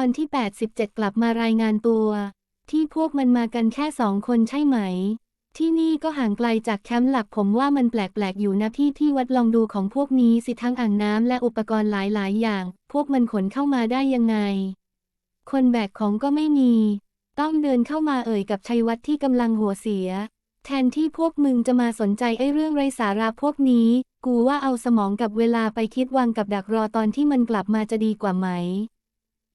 อนที่ 87 กลับมารายงานตัว ที่พวกมันมากันแค่สองคนใช่ไหม ที่นี่ก็ห่างไกลจากแคมป์หลักผมว่ามันแปลกๆอยู่นะพี่ที่วัดลองดูของพวกนี้สิทั้งอ่างน้ำและอุปกรณ์หลายๆ อย่าง พวกมันขนเข้ามาได้ยังไง คนแบกของก็ไม่มี ต้องเดินเข้ามาเอ่ยกับชัยวัฒน์ที่กำลังหัวเสีย แทนที่พวกมึงจะมาสนใจไอ้เรื่องไร้สาระพวกนี้ กูว่าเอาสมองกับเวลาไปคิดวางกับดักรอตอนที่มันกลับมาจะดีกว่าไหม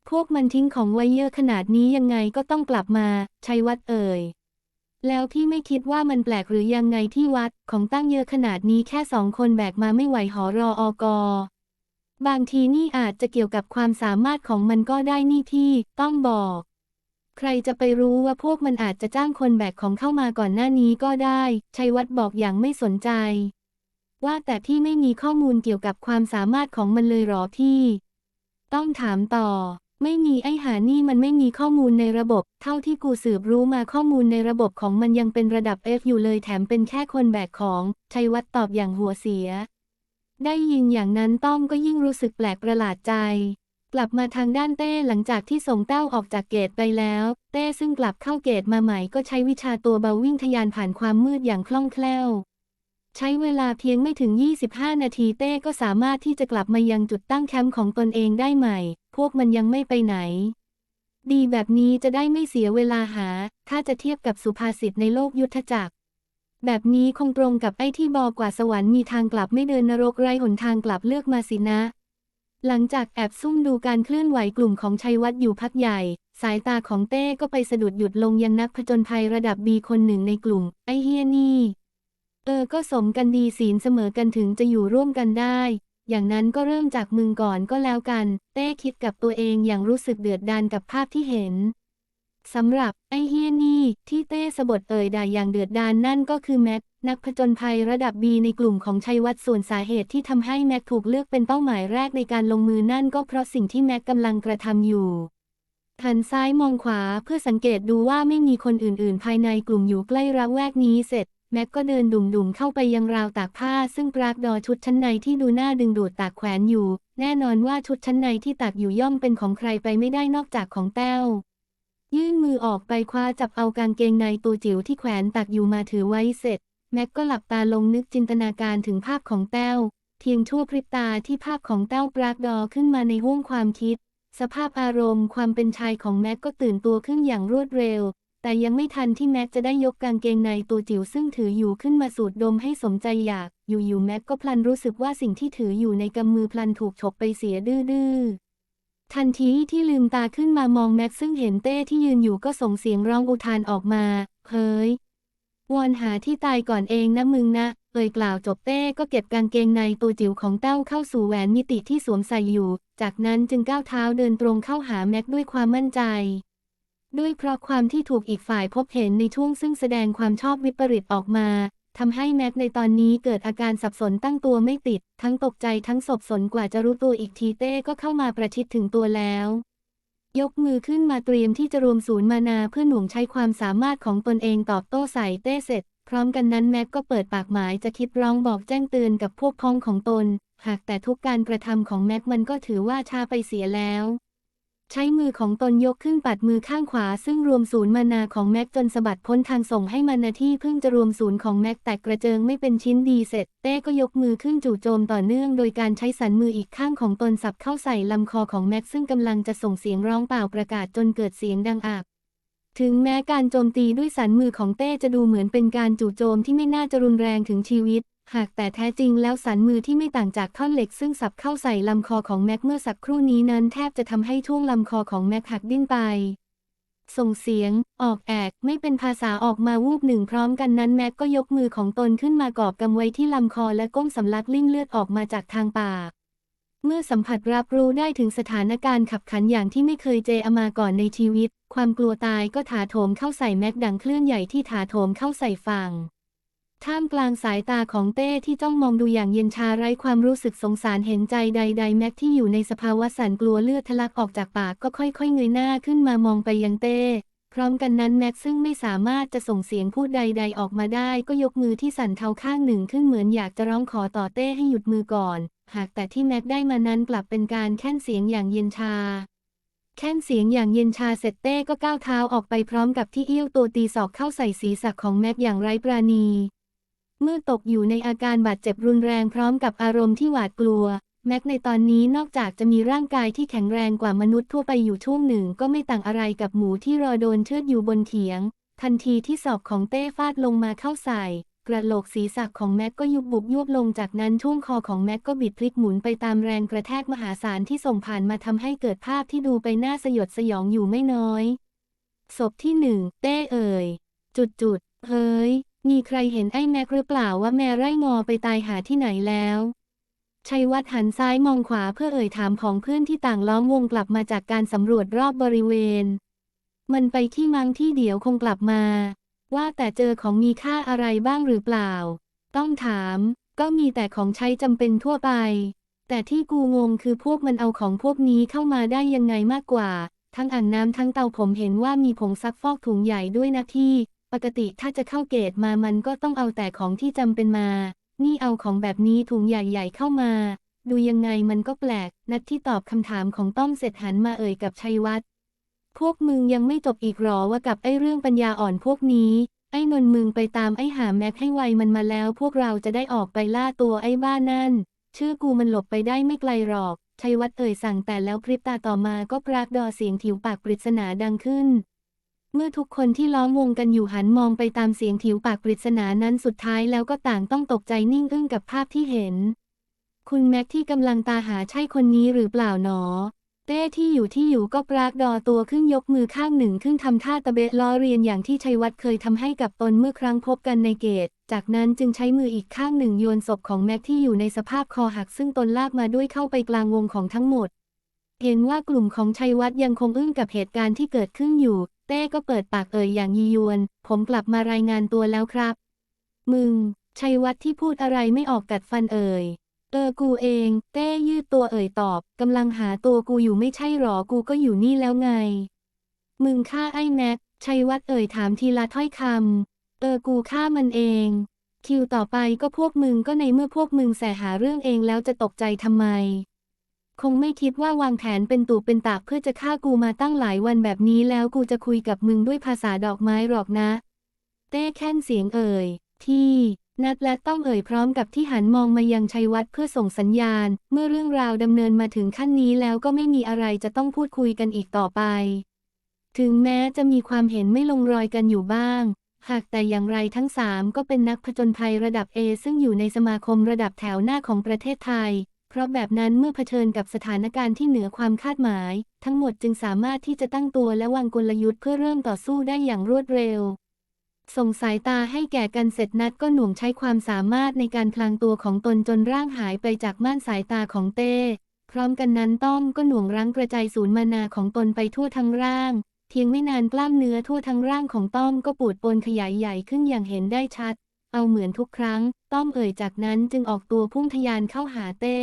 พวกมันทิ้งของไว้เยอะขนาดนี้ยังไงก็ต้องกลับมา ชัยวัฒน์เอ่ย แล้วพี่ไม่คิดว่ามันแปลกหรือยังไงที่วัดของตั้งเยอะขนาดนี้แค่สองคนแบกมาไม่ไหวหอรออกบางทีนี่อาจจะเกี่ยวกับความสามารถของมันก็ได้นี่พี่ ต้องบอก ใครจะไปรู้ว่าพวกมันอาจจะจ้างคนแบกของเข้ามาก่อนหน้านี้ก็ได้ ชัยวัฒน์บอกอย่างไม่สนใจ ว่าแต่พี่ไม่มีข้อมูลเกี่ยวกับความสามารถของมันเลยหรอพี่ ต้องถามต่อ ไม่มีไอ้หานี่มันไม่มีข้อมูลในระบบ เท่าที่กูสืบรู้มาข้อมูลในระบบของมันยังเป็นระดับ F อยู่เลยแถมเป็นแค่คนแบกของ ชัยวัฒน์ตอบอย่างหัวเสีย ได้ยินอย่างนั้นต้อมก็ยิ่งรู้สึกแปลกประหลาดใจ กลับมาทางด้านเต้หลังจากที่ส่งเต้าออกจากเกตไปแล้ว เต้ซึ่งกลับเข้าเกตมาใหม่ก็ใช้วิชาตัวเบาวิ่งทะยานผ่านความมืดอย่างคล่องแคล่วใช้เวลาเพียงไม่ถึง 25 นาทีเต้ก็สามารถที่จะกลับมายังจุดตั้งแคมป์ของตนเองได้ใหม่ พวกมันยังไม่ไปไหน ดีแบบนี้จะได้ไม่เสียเวลาหา ถ้าจะเทียบกับสุภาษิตในโลกยุทธจักร แบบนี้คงตรงกับไอ้ที่บอกว่าสวรรค์มีทางกลับไม่เดินนรกไร้หนทางกลับเลือกมาสินะ หลังจากแอบซุ่มดูการเคลื่อนไหวกลุ่มของชัยวัฒน์อยู่พักใหญ่ สายตาของเต้ก็ไปสะดุดหยุดลงยังนักผจญภัยระดับบีคนหนึ่งในกลุ่ม ไอ้เฮียนี่เออ ก็สมกันดีศีลเสมอกันถึงจะอยู่ร่วมกันได้ อย่างนั้นก็เริ่มจากมึงก่อนก็แล้วกัน เต้คิดกับตัวเองอย่างรู้สึกเดือดดานกับภาพที่เห็นสำหรับไอเฮียนี่ที่เต้สะบดเอ่ยด่าอย่างเดือดดานนั่นก็คือแม็กนักผจญภัยระดับบีในกลุ่มของชัยวัฒน์ส่วนสาเหตุที่ทำให้แม็กถูกเลือกเป็นเป้าหมายแรกในการลงมือนั่นก็เพราะสิ่งที่แม็กกำลังกระทำอยู่หันซ้ายมองขวาเพื่อสังเกตดูว่าไม่มีคนอื่น ๆ ภายในกลุ่มอยู่ใกล้ระแวกนี้เสร็จ แม็กก็เดินดุ่มๆเข้าไปยังราวตากผ้า ซึ่งปรากดอชุดชั้นในที่ดูน่าดึงดูดตากแขวนอยู่ แน่นอนว่าชุดชั้นในที่ตากอยู่ย่อมเป็นของใครไปไม่ได้นอกจากของแต้ว ยื่นมือออกไปคว้าจับเอากางเกงในตัวจิ๋วที่แขวนตากอยู่มาถือไว้เสร็จ แม็กก็หลับตาลงนึกจินตนาการถึงภาพของแต้วเพียงชั่วพริบตาที่ภาพของแต้วปรากดอขึ้นมาในห้วงความคิด สภาพอารมณ์ความเป็นชายของแม็กก็ตื่นตัวขึ้นอย่างรวดเร็ว แต่ยังไม่ทันที่แม็กจะได้ยกกางเกงในตัวจิ๋วซึ่งถืออยู่ขึ้นมาสูดดมให้สมใจอยาก อยู่ๆแม็กก็พลันรู้สึกว่าสิ่งที่ถืออยู่ในกำมือพลันถูกฉกไปเสียดื้อทันทีที่ลืมตาขึ้นมามองแม็กซึ่งเห็นเต้ที่ยืนอยู่ก็ส่งเสียงร้องอุทานออกมา เฮ้ยวอนหาที่ตายก่อนเองนะมึงนะเอ่ยกล่าวจบเต้ก็เก็บกางเกงในตัวจิ๋วของเต้าเข้าสู่แหวนมิติที่สวมใส่อยู่ จากนั้นจึงก้าวเท้าเดินตรงเข้าหาแม็กด้วยความมั่นใจ ด้วยเพราะความที่ถูกอีกฝ่ายพบเห็นในช่วงซึ่งแสดงความชอบวิปริตออกมาทำให้แม็กในตอนนี้เกิดอาการสับสนตั้งตัวไม่ติด ทั้งตกใจทั้งสบสนกว่าจะรู้ตัวอีกทีเต้ก็เข้ามาประชิดถึงตัวแล้ว ยกมือขึ้นมาเตรียมที่จะรวมศูนย์มานาเพื่อหน่วงใช้ความสามารถของตนเองตอบโต้ใส่เต้เสร็จ พร้อมกันนั้นแม็กก็เปิดปากหมายจะคิดร้องบอกแจ้งเตือนกับพวกพ้องของตน หากแต่ทุกการกระทำของแม็กมันก็ถือว่าช้าไปเสียแล้ว ใช้มือของตนยกขึ้นปัดมือข้างขวา ซึ่งรวมศูนย์มานาของแม็กจนสะบัดพ้นทางส่งให้มานาที่เพิ่งจะรวมศูนย์ของแม็กแตกกระเจิงไม่เป็นชิ้นดีเสร็จ เต้ก็ยกมือขึ้นจู่โจมต่อเนื่อง โดยการใช้สันมืออีกข้างของตนสับเข้าใส่ลำคอของแม็กซึ่งกำลังจะส่งเสียงร้องเปล่าประกาศจนเกิดเสียงดังอักถึงแม้การโจมตีด้วยสันมือของเต้จะดูเหมือนเป็นการจู่โจมที่ไม่น่าจะรุนแรงถึงชีวิต หากแต่แท้จริงแล้วสันมือที่ไม่ต่างจากท่อนเหล็กซึ่งสับเข้าใส่ลำคอของแม็กเมื่อสักครู่นี้นั้นแทบจะทำให้ช่วงลำคอของแม็กหักดิ้นไป ส่งเสียง ออกแอกไม่เป็นภาษาออกมาวูบหนึ่งพร้อมกันนั้นแม็กก็ยกมือของตนขึ้นมากอบกำไว้ที่ลำคอและก้มสำลักลิ่งเลือดออกมาจากทางปาก เมื่อสัมผัสรับรู้ได้ถึงสถานการณ์ขับขันอย่างที่ไม่เคยเจอมาก่อนในชีวิต ความกลัวตายก็ถาโถมเข้าใส่แม็กดังเคลื่อนใหญ่ที่ถาโถมเข้าใส่ฝั่ง ท่ามกลางสายตาของเต้ที่จ้องมองดูอย่างเย็นชาไร้ความรู้สึกสงสารเห็นใจใด ๆ แม็กที่อยู่ในสภาวะสั่นกลัวเลือดทะลักออกจากปากก็ค่อย ๆ เงยหน้าขึ้นมามองไปยังเต้ พร้อมกันนั้นแม็กซึ่งไม่สามารถจะส่งเสียงพูดใด ๆ ออกมาได้ ก็ยกมือที่สั่นเทาข้างหนึ่งขึ้นเหมือนอยากจะร้องขอต่อเต้ให้หยุดมือก่อน หากแต่ที่แม็กได้มานั้นกลับเป็นการแค่นเสียงอย่างเย็นชาแค่นเสียงอย่างเย็นชาเสร็จเต้ก็ก้าวเท้าออกไปพร้อมกับที่เอี้ยวตัวตีศอกเข้าใส่ศีรษะของแม็กอย่างไร้ปราณี เมื่อตกอยู่ในอาการบาดเจ็บรุนแรงพร้อมกับอารมณ์ที่หวาดกลัว แม็กในตอนนี้นอกจากจะมีร่างกายที่แข็งแรงกว่ามนุษย์ทั่วไปอยู่ช่วงหนึ่งก็ไม่ต่างอะไรกับหมูที่รอโดนเชือดอยู่บนเถียง ทันทีที่ศอกของเต้ฟาดลงมาเข้าใส่กระโหลกศีรษะของแม็กก็ยุบบุบยวบลงจากนั้นช่วงคอของแม็กก็บิดพลิกหมุนไปตามแรงกระแทกมหาศาลที่ส่งผ่านมาทำให้เกิดภาพที่ดูไปน่าสยดสยองอยู่ไม่น้อย ศพที่หนึ่งเต้เอ่ย จุดจุดเฮ้ย มีใครเห็นไอ้แม็กหรือเปล่าว่าแม่ไร่งอไปตายหาที่ไหนแล้วชัยวัฒน์หันซ้ายมองขวาเพื่อเอ่ยถามของเพื่อนที่ต่างล้อมวงกลับมาจากการสำรวจรอบบริเวณ มันไปที่มังที่เดี๋ยวคงกลับมา ว่าแต่เจอของมีค่าอะไรบ้างหรือเปล่า ต้องถาม ก็มีแต่ของใช้จำเป็นทั่วไป แต่ที่กูงงคือพวกมันเอาของพวกนี้เข้ามาได้ยังไงมากกว่า ทั้งอ่างน้ำทั้งเตาผมเห็นว่ามีผงซักฟอกถุงใหญ่ด้วยนะที่ ปกติถ้าจะเข้าเกตมามันก็ต้องเอาแต่ของที่จำเป็นมา นี่เอาของแบบนี้ถุงใหญ่ๆเข้ามา ดูยังไงมันก็แปลก นัดที่ตอบคำถามของต้อมเสร็จหันมาเอ่ยกับชัยวัฒน์พวกมึงยังไม่จบอีกหรอว่ากับไอ้เรื่องปัญญาอ่อนพวกนี้ ไอ้นนมึงไปตามไอ้หาแม็กให้ไวมันมาแล้ว พวกเราจะได้ออกไปล่าตัวไอ้บ้านั่น ชื่อกูมันหลบไปได้ไม่ไกลหรอกชัยวัฒน์เอ่ยสั่งแต่แล้วพริบตาต่อมาก็ปรากดอเสียงถิวปากปริศนาดังขึ้น เมื่อทุกคนที่ล้อมวงกันอยู่หันมองไปตามเสียงถิวปากปริศนานั้นสุดท้ายแล้วก็ต่างต้องตกใจนิ่งอึ้งกับภาพที่เห็น คุณแม็กที่กำลังตาหาใช่คนนี้หรือเปล่าหนอ เต้ที่อยู่ที่อยู่ก็ปรากดอตัวขึ้นยกมือข้างหนึ่งขึ้นทำท่าตะเบะล้อเรียนอย่างที่ชัยวัฒน์เคยทำให้กับตนเมื่อครั้งพบกันในเกต จากนั้นจึงใช้มืออีกข้างหนึ่งโยนศพของแม็กที่อยู่ในสภาพคอหักซึ่งตนลากมาด้วยเข้าไปกลางวงของทั้งหมด เห็นว่ากลุ่มของชัยวัฒน์ยังคงอึ้งกับเหตุการณ์ที่เกิดขึ้นอยู่ เต้ก็เปิดปากเอ่ยอย่างยียวน ผมกลับมารายงานตัวแล้วครับ มึง ชัยวัฒน์ที่พูดอะไรไม่ออกกัดฟันเอ่ย เออกูเอง เต้ยืดตัวเอ่ยตอบ กำลังหาตัวกูอยู่ไม่ใช่หรอ กูก็อยู่นี่แล้วไง มึงฆ่าไอ้แม็ก ชัยวัฒน์เอ่ยถามทีละถ้อยคำ เออกูฆ่ามันเอง คิวต่อไปก็พวกมึงก็ในเมื่อพวกมึงแสหาเรื่องเองแล้วจะตกใจทำไม คงไม่คิดว่าวางแผนเป็นตู่เป็นตากเพื่อจะฆ่ากูมาตั้งหลายวันแบบนี้แล้วกูจะคุยกับมึงด้วยภาษาดอกไม้หรอกนะ เต้แค้นเสียงเอ่ย ที่นัดและต้องเอ่ยพร้อมกับที่หันมองมายังชัยวัฒน์เพื่อส่งสัญญาณ เมื่อเรื่องราวดำเนินมาถึงขั้นนี้แล้วก็ไม่มีอะไรจะต้องพูดคุยกันอีกต่อไป ถึงแม้จะมีความเห็นไม่ลงรอยกันอยู่บ้าง หากแต่อย่างไรทั้งสามก็เป็นนักผจญภัยระดับ A ซึ่งอยู่ในสมาคมระดับแถวหน้าของประเทศไทย ราะแบบนั้นเมื่อเผชิญกับสถานการณ์ที่เหนือความคาดหมาย ทั้งหมดจึงสามารถที่จะตั้งตัวและวางกลยุทธ์เพื่อเริ่มต่อสู้ได้อย่างรวดเร็ว ส่งสายตาให้แก่กันเสร็จนัดก็หน่วงใช้ความสามารถในการพลางตัวของตนจนร่างหายไปจากม่านสายตาของเต้ พร้อมกันนั้นต้อมก็หน่วงรั้งกระจายศูนย์มานาของตนไปทั่วทั้งร่าง เพียงไม่นานกล้ามเนื้อทั่วทั้งร่างของต้อมก็ปูดปนขยายใหญ่ขึ้นอย่างเห็นได้ชัด เอาเหมือนทุกครั้ง ต้อมเอ่ยจากนั้นจึงออกตัวพุ่งทะยานเข้าหาเต้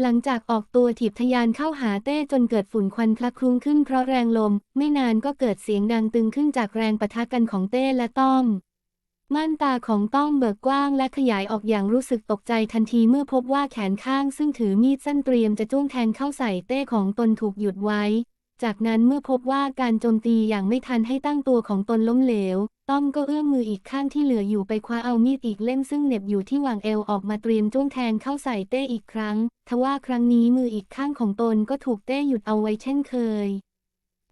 หลังจากออกตัวถีบทะยานเข้าหาเต้จนเกิดฝุ่นควันคละคลุ้งขึ้นเพราะแรงลม ไม่นานก็เกิดเสียงดังตึงขึ้นจากแรงปะทะกันของเต้และต้อมม่านตาของต้องเบิกกว้างและขยายออกอย่างรู้สึกตกใจทันทีเมื่อพบว่าแขนข้างซึ่งถือมีดสั้นเตรียมจะจ้วงแทงเข้าใส่เต้ของตนถูกหยุดไว้ จากนั้นเมื่อพบว่าการโจมตีอย่างไม่ทันให้ตั้งตัวของตนล้มเหลว ต้อมก็เอื้อมมืออีกข้างที่เหลืออยู่ไปคว้าเอามีดอีกเล่มซึ่งเหน็บอยู่ที่หว่างเอวออกมาเตรียมจ้วงแทงเข้าใส่เต้อีกครั้ง ทว่าครั้งนี้มืออีกข้างของตนก็ถูกเต้หยุดเอาไว้เช่นเคย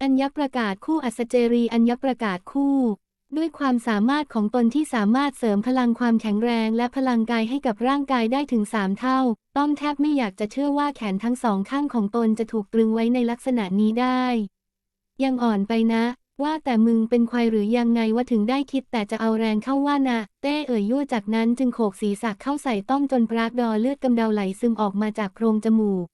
อัญญประกาศคู่อัศเจรีอัญญประกาศคู่ ด้วยความสามารถของตนที่สามารถเสริมพลังความแข็งแรงและพลังกายให้กับร่างกายได้ถึงสามเท่า ต้อมแทบไม่อยากจะเชื่อว่าแขนทั้งสองข้างของตนจะถูกตรึงไว้ในลักษณะนี้ได้ ยังอ่อนไปนะ ว่าแต่มึงเป็นควายหรือยังไงว่าถึงได้คิดแต่จะเอาแรงเข้าว่านะเต้เอ่ยยั่วจากนั้นจึงโขกศีรษะเข้าใส่ต้อมจนปรากดอเลือดกำเดาไหลซึมออกมาจากโพรงจมูก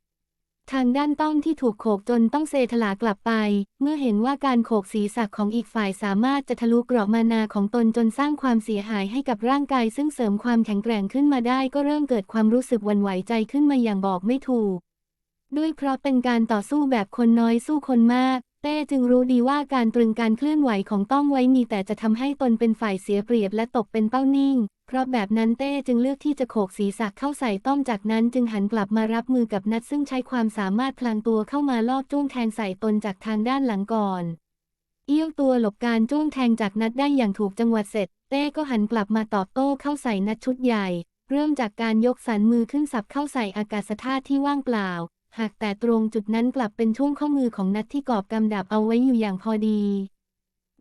ทางด้านต้องที่ถูกโขกจนต้องเซถลากลับไป เมื่อเห็นว่าการโขกศีรษะของอีกฝ่ายสามารถจะทะลุเกราะมานาของตนจนสร้างความเสียหายให้กับร่างกาย ซึ่งเสริมความแข็งแกร่งขึ้นมาได้ก็เริ่มเกิดความรู้สึกวั่นไหวใจขึ้นมาอย่างบอกไม่ถูกด้วยเพราะเป็นการต่อสู้แบบคนน้อยสู้คนมาก เต้จึงรู้ดีว่าการตรึงการเคลื่อนไหวของต้องไว้มีแต่จะทำให้ตนเป็นฝ่ายเสียเปรียบและตกเป็นเป้านิ่ง เพราะแบบนั้นเต้จึงเลือกที่จะโขกศีรษะเข้าใส่ต้อมจากนั้นจึงหันกลับมารับมือกับนัดซึ่งใช้ความสามารถพลางตัวเข้ามาลอบจ้วงแทงใส่ตนจากทางด้านหลังก่อน เอี้ยวตัวหลบการจ้วงแทงจากนัดได้อย่างถูกจังหวะเสร็จ เต้ก็หันกลับมาตอบโต้เข้าใส่นัดชุดใหญ่ เริ่มจากการยกสันมือขึ้นสับเข้าใส่อากาศธาตุที่ว่างเปล่า หากแต่ตรงจุดนั้นกลับเป็นช่วงข้อมือของนัดที่กอบกำดับเอาไว้อยู่อย่างพอดี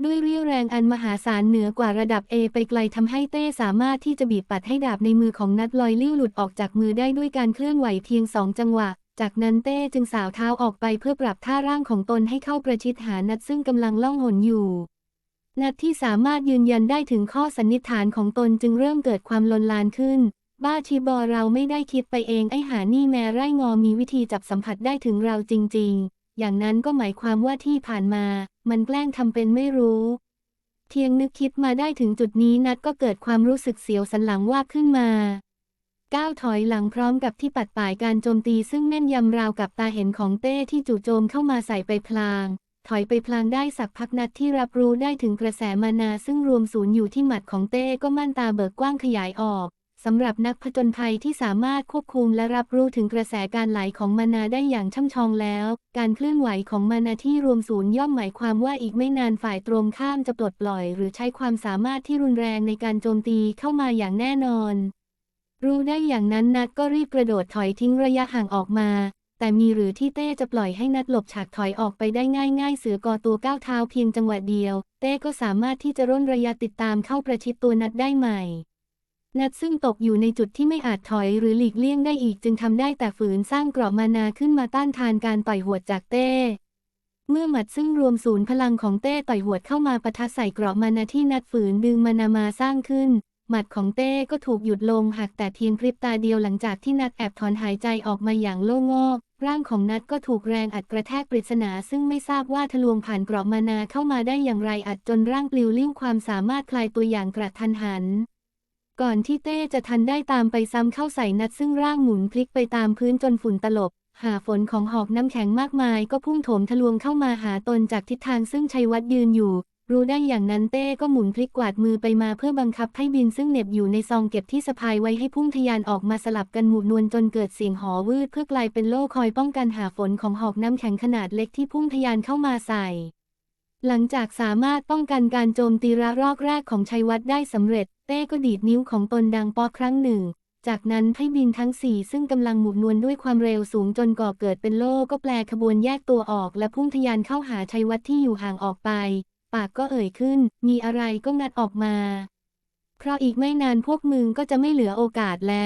ด้วยเรี่ยวแรงอันมหาศาลเหนือกว่าระดับ A ไปไกลทำให้เต้สามารถที่จะบีบปัดให้ดาบในมือของนัดลอยลิ้วหลุดออกจากมือได้ด้วยการเคลื่อนไหวเพียงสองจังหวะ จากนั้นเต้จึงสาวเท้าออกไปเพื่อปรับท่าร่างของตนให้เข้าประชิดหานัดซึ่งกำลังล่องหนอยู่นัดที่สามารถยืนยันได้ถึงข้อสันนิษฐานของตนจึงเริ่มเกิดความลนลานขึ้น บ้าชีบอเราไม่ได้คิดไปเองไอ้หานี่แม้ไร่งอมีวิธีจับสัมผัสได้ถึงเราจริง ๆ อย่างนั้นก็หมายความว่าที่ผ่านมา มันแกล้งทำเป็นไม่รู้ เทียงนึกคิดมาได้ถึงจุดนี้นัดก็เกิดความรู้สึกเสียวสันหลังว่าขึ้นมาก้าวถอยหลังพร้อมกับที่ปัดป่ายการโจมตีซึ่งแม่นยำราวกับตาเห็นของเต้ที่จู่โจมเข้ามาใส่ไปพลาง ถอยไปพลางได้สักพักนัดที่รับรู้ได้ถึงกระแสมานาซึ่งรวมศูนย์อยู่ที่หมัดของเต้ก็มั่นตาเบิกกว้างขยายออก สำหรับนักผจญภัยที่สามารถควบคุมและรับรู้ถึงกระแสการไหลของมานาได้อย่างช่ำชองแล้ว การเคลื่อนไหวของมานาที่รวมศูนย์ย่อมหมายความว่าอีกไม่นานฝ่ายตรงข้ามจะปลดปล่อย หรือใช้ความสามารถที่รุนแรงในการโจมตีเข้ามาอย่างแน่นอน รู้ได้อย่างนั้นนัดก็รีบกระโดดถอยทิ้งระยะห่างออกมา แต่มีหรือที่เต้จะปล่อยให้นัดหลบฉากถอยออกไปได้ง่าย ๆ เสือกอตัวก้าวเท้าเพียงจังหวะเดียว เต้ก็สามารถที่จะร่นระยะติดตามเข้าประชิดตัวนัดได้ใหม่ นัดซึ่งตกอยู่ในจุดที่ไม่อาจถอยหรือหลีกเลี่ยงได้อีกจึงทำได้แต่ฝืนสร้างกรอบมานาขึ้นมาต้านทานการต่อยหัวจากเต้ เมื่อหมัดซึ่งรวมศูนย์พลังของเต้ต่อยหัวเข้ามาปะทะใส่กรอบมานาที่นัดฝืนดึงมานามาสร้างขึ้น หมัดของเต้ก็ถูกหยุดลงหากแต่เพียงพริบตาเดียวหลังจากที่นัดแอบถอนหายใจออกมาอย่างโล่งอกร่างของนัดก็ถูกแรงอัดกระแทกปริศนา ซึ่งไม่ทราบว่าทะลวงผ่านกรอบมานาเข้ามาได้อย่างไรอัดจนร่างปลิวลิ้วความสามารถคลายตัวอย่างกระทันหัน ก่อนที่เต้จะทันได้ตามไปซ้ำเข้าใส่นัดซึ่งร่างหมุนพลิกไปตามพื้นจนฝุ่นตลบ หาฝนของหอกน้ำแข็งมากมายก็พุ่งโถมทะลวงเข้ามาหาตนจากทิศทางซึ่งชัยวัฒน์ยืนอยู่ รู้ได้อย่างนั้นเต้ก็หมุนพลิกกวาดมือไปมาเพื่อบังคับให้บินซึ่งเหน็บอยู่ในซองเก็บที่สะพายไว้ให้พุ่งทะยานออกมาสลับกันหมุนนวลจนเกิดเสียงหอวืดเพื่อกลายเป็นโล่คอยป้องกันหาฝนของหอกน้ำแข็งขนาดเล็กที่พุ่งทะยานเข้ามาใส่ หลังจากสามารถป้องกันการโจมตีระลอกแรกของชัยวัฒน์ได้สำเร็จ เต้ก็ดีดนิ้วของตนดังปอครั้งหนึ่ง จากนั้นไพ่บินทั้งสี่ซึ่งกำลังหมุนนวลด้วยความเร็วสูงจนก่อเกิดเป็นโล่ก็แปลขบวนแยกตัวออกและพุ่งทะยานเข้าหาชัยวัฒน์ที่อยู่ห่างออกไป ปากก็เอ่ยขึ้น มีอะไรก็งัดออกมา เพราะอีกไม่นานพวกมึงก็จะไม่เหลือโอกาสแล้ว